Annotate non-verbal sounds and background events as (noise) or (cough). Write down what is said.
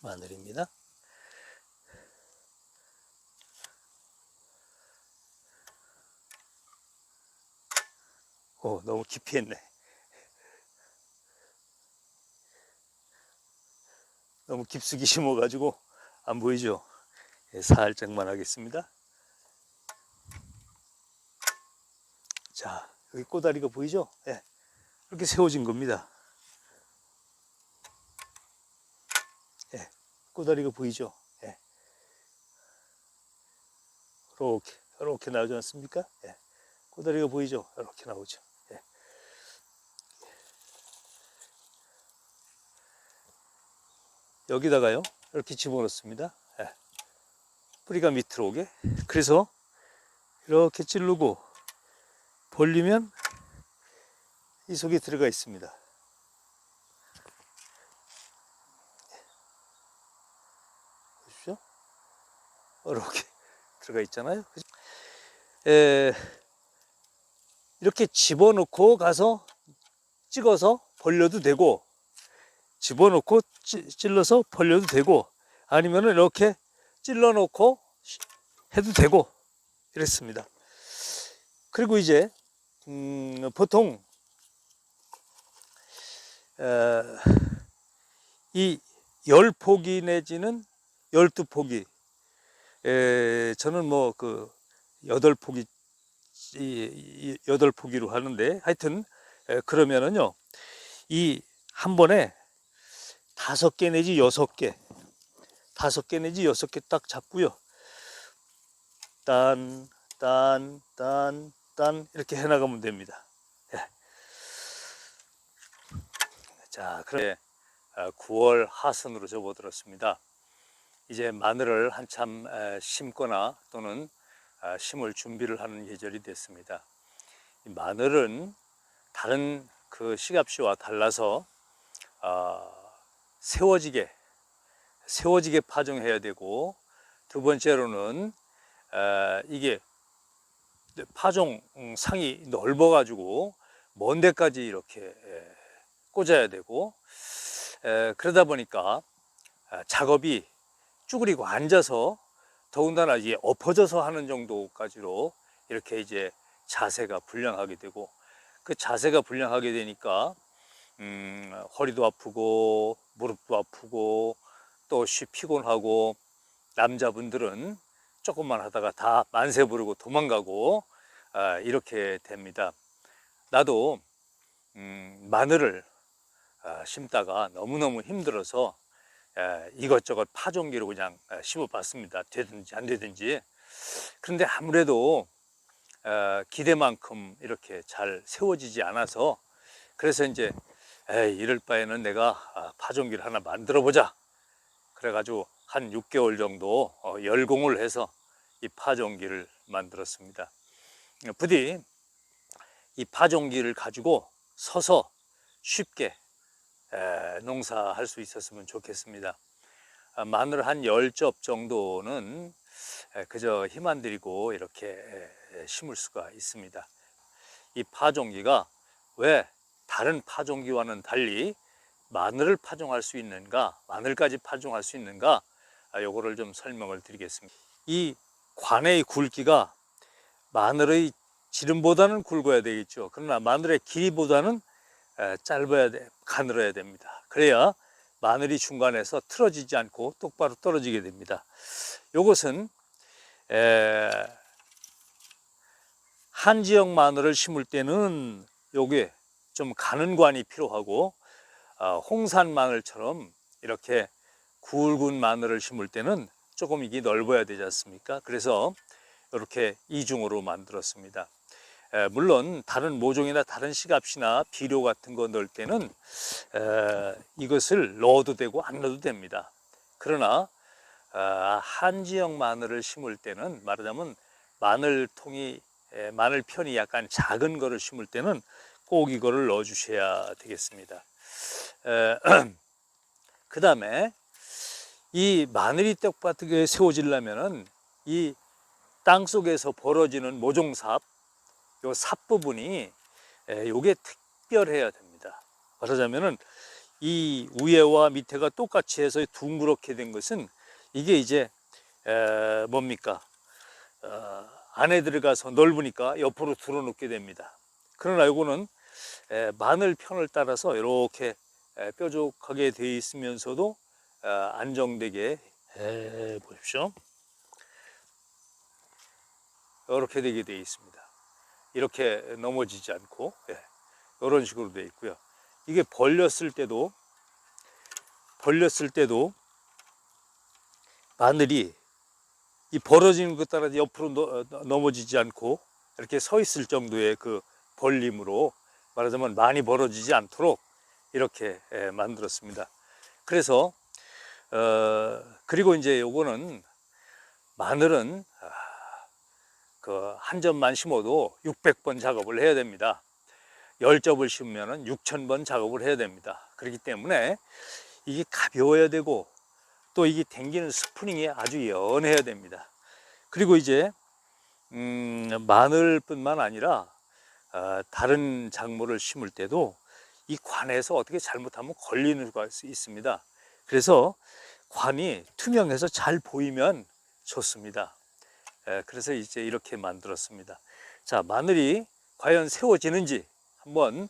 마늘입니다. 오, 너무 깊이 했네. 너무 깊숙이 (laughs) 심어가지고 안 보이죠? 예, 살짝만 하겠습니다. 자, 여기 꼬다리가 보이죠? 예, 이렇게 세워진 겁니다. 꼬다리가 보이죠? 예. 이렇게, 이렇게 나오지 않습니까? 예. 꼬다리가 보이죠? 이렇게 나오죠. 예. 여기다가요, 이렇게 집어넣습니다. 예. 뿌리가 밑으로 오게. 그래서 이렇게 찌르고 벌리면 이 속에 들어가 있습니다. 보십시오. 이렇게 (laughs) 들어가 있잖아요. 에, 이렇게 집어넣고 가서 찍어서 벌려도 되고 집어넣고 찌- 찔러서 벌려도 되고 아니면은 이렇게 찔러 놓고 해도 되고 이랬습니다. 그리고 이제 음, 보통 어, 이 10포기 내지는 12포기 에, 저는 뭐그 8포기 이, 이, 8포기로 하는데 하여튼 에, 그러면은요 이 한 번에 다섯 개 내지 여섯 개 다섯 개 내지 여섯 개 딱 잡고요 딴, 딴, 딴, 딴 이렇게 해나가면 됩니다. 예. 자, 그럼 9월 하순으로 접어들었습니다. 이제 마늘을 한참 에, 심거나 또는 아, 심을 준비를 하는 계절이 됐습니다. 이 마늘은 다른 그 시갑씨와 달라서 아, 세워지게 세워지게 파종해야 되고 두 번째로는 에, 이게 파종 음, 상이 넓어 가지고 먼 데까지 이렇게 에, 꽂아야 되고 에, 그러다 보니까 아, 작업이 쭈그리고 앉아서 더군다나 이제 엎어져서 하는 정도까지로 이렇게 이제 자세가 불량하게 되고 그 자세가 불량하게 되니까 음, 허리도 아프고 무릎도 아프고 또쉬 피곤하고 남자분들은 조금만 하다가 다 만세 부르고 도망가고 아, 이렇게 됩니다. 나도 음, 마늘을 아, 심다가 너무너무 힘들어서 에, 이것저것 파종기로 그냥 아, 심어봤습니다. 되든지 안 되든지. 그런데 아무래도 어, 기대만큼 이렇게 잘 세워지지 않아서 그래서 이제 이럴 바에는 내가 아, 파종기를 하나 만들어 보자. 그래가지고 한 6개월 정도 어, 열공을 해서 이 파종기를 만들었습니다. 부디 이 파종기를 가지고 서서 쉽게 에, 농사할 수 있었으면 좋겠습니다. 아, 마늘 한 10접 정도는 에, 그저 힘안 들이고 이렇게 에, 심을 수가 있습니다. 이 파종기가 왜 다른 파종기와는 달리 마늘을 파종할 수 있는가, 마늘까지 파종할 수 있는가, 아, 요거를 좀 설명을 드리겠습니다. 이 관의 굵기가 마늘의 지름보다는 굵어야 되겠죠. 그러나 마늘의 길이보다는 에, 짧아야 돼, 가늘어야 됩니다. 그래야 마늘이 중간에서 틀어지지 않고 똑바로 떨어지게 됩니다. 요것은 에, 한 지역 마늘을 심을 때는 요게 좀 가는 관이 필요하고 어, 홍산 마늘처럼 이렇게 굵은 마늘을 심을 때는 조금 이게 넓어야 되지 않습니까? 그래서 이렇게 이중으로 만들었습니다. 에, 물론 다른 모종이나 다른 시갑이나 비료 같은 거 넣을 때는 에, 이것을 넣어도 되고 안 넣어도 됩니다. 그러나 아, 한 지역 마늘을 심을 때는 말하자면 마늘 통이 에, 마늘 편이 약간 작은 거를 심을 때는 꼭 이거를 넣어 주셔야 되겠습니다. (clears throat) 그 다음에 이 마늘이 똑바르게 세워지려면은 이 땅 속에서 벌어지는 모종삽, 요 삽 부분이 에, 요게 특별해야 됩니다. 말하자면은 이 위에와 밑에가 똑같이 해서 둥그렇게 된 것은 이게 이제 에, 뭡니까? 어, 안에 들어가서 넓으니까 옆으로 들어놓게 됩니다. 그러나 이거는 에, 마늘 편을 따라서 이렇게 에, 뾰족하게 되어 있으면서도 어, 안정되게 에, 보십시오. 이렇게 되게 되어 있습니다. 이렇게 넘어지지 않고 예, 이런 식으로 되어 있고요. 이게 벌렸을 때도 벌렸을 때도 마늘이 이 벌어지는 것 따라 옆으로 넘어지지 않고 이렇게 서 있을 정도의 그 벌림으로 말하자면 많이 벌어지지 않도록 이렇게 예, 만들었습니다. 그래서 어, 그리고 이제 요거는 마늘은 그 한 점만 심어도 600번 작업을 해야 됩니다. 10접을 심으면 6000번 작업을 해야 됩니다. 그렇기 때문에 이게 가벼워야 되고 또 이게 당기는 스프링이 아주 연해야 됩니다. 그리고 이제 음, 마늘뿐만 아니라 어, 다른 작물을 심을 때도 이 관에서 어떻게 잘못하면 걸리는 수가 있- 있습니다. 그래서 관이 투명해서 잘 보이면 좋습니다. 에, 그래서 이제 이렇게 만들었습니다. 자, 마늘이 과연 세워지는지 한번